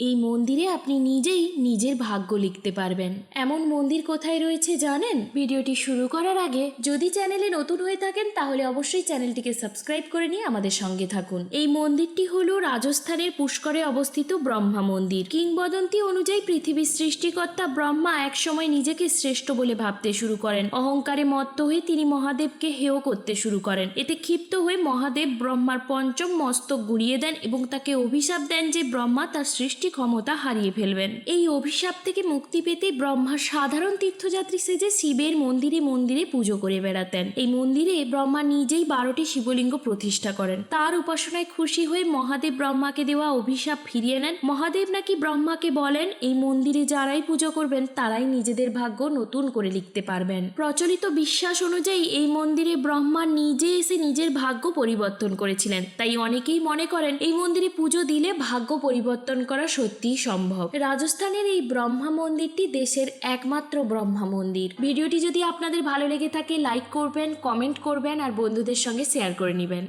এই মন্দিরে আপনি নিজেই নিজের ভাগ্য লিখতে পারবেন। এমন মন্দির কোথায় রয়েছে জানেন? ভিডিওটি শুরু করার আগে যদি চ্যানেলে নতুন হয়ে থাকেন, তাহলে অবশ্যই চ্যানেলটিকে সাবস্ক্রাইব করে নিয়ে আমাদের সঙ্গে থাকুন। এই মন্দিরটি হল রাজস্থানের পুষ্করে অবস্থিত ব্রহ্মা মন্দির। কিংবদন্তি অনুযায়ী পৃথিবীর সৃষ্টিকর্তা ব্রহ্মা একসময় নিজেকে শ্রেষ্ঠ বলে ভাবতে শুরু করেন। অহংকারে মত্ত হয়ে তিনি মহাদেবকে হেয় করতে শুরু করেন। এতে ক্ষিপ্ত হয়ে মহাদেব ব্রহ্মার পঞ্চম মস্তক গুড়িয়ে দেন এবং তাকে অভিশাপ দেন যে ব্রহ্মা তার সৃষ্টি ক্ষমতা হারিয়ে ফেলবেন। এই অভিশাপ থেকে মুক্তি পেতে ব্রহ্মা সাধারণ তীর্থযাত্রী সেজে শিবের মন্দিরে মন্দিরে পুজো করে বেড়াতেন। এই মন্দিরে ব্রহ্মা নিজেই বারোটি শিবলিঙ্গ প্রতিষ্ঠা করেন। তার উপাসনায় খুশি হয়ে মহাদেব ব্রহ্মাকে দেওয়া অভিশাপ ফিরিয়ে নেন। মহাদেব নাকি ব্রহ্মাকে বলেন, এই মন্দিরে যারাই পুজো করবেন, তারাই নিজেদের ভাগ্য নতুন করে লিখতে পারবেন। প্রচলিত বিশ্বাস অনুযায়ী এই মন্দিরে ব্রহ্মা নিজে এসে নিজের ভাগ্য পরিবর্তন করেছিলেন। তাই অনেকেই মনে করেন, এই মন্দিরে পুজো দিলে ভাগ্য পরিবর্তন করা সত্যিই সম্ভব। রাজস্থানের এই ব্রহ্মা মন্দিরটি দেশের একমাত্র ব্রহ্মা মন্দির। ভিডিওটি যদি আপনাদের ভালো লেগে থাকে লাইক করবেন কমেন্ট করবেন, আর বন্ধুদের সঙ্গে শেয়ার করে নেবেন।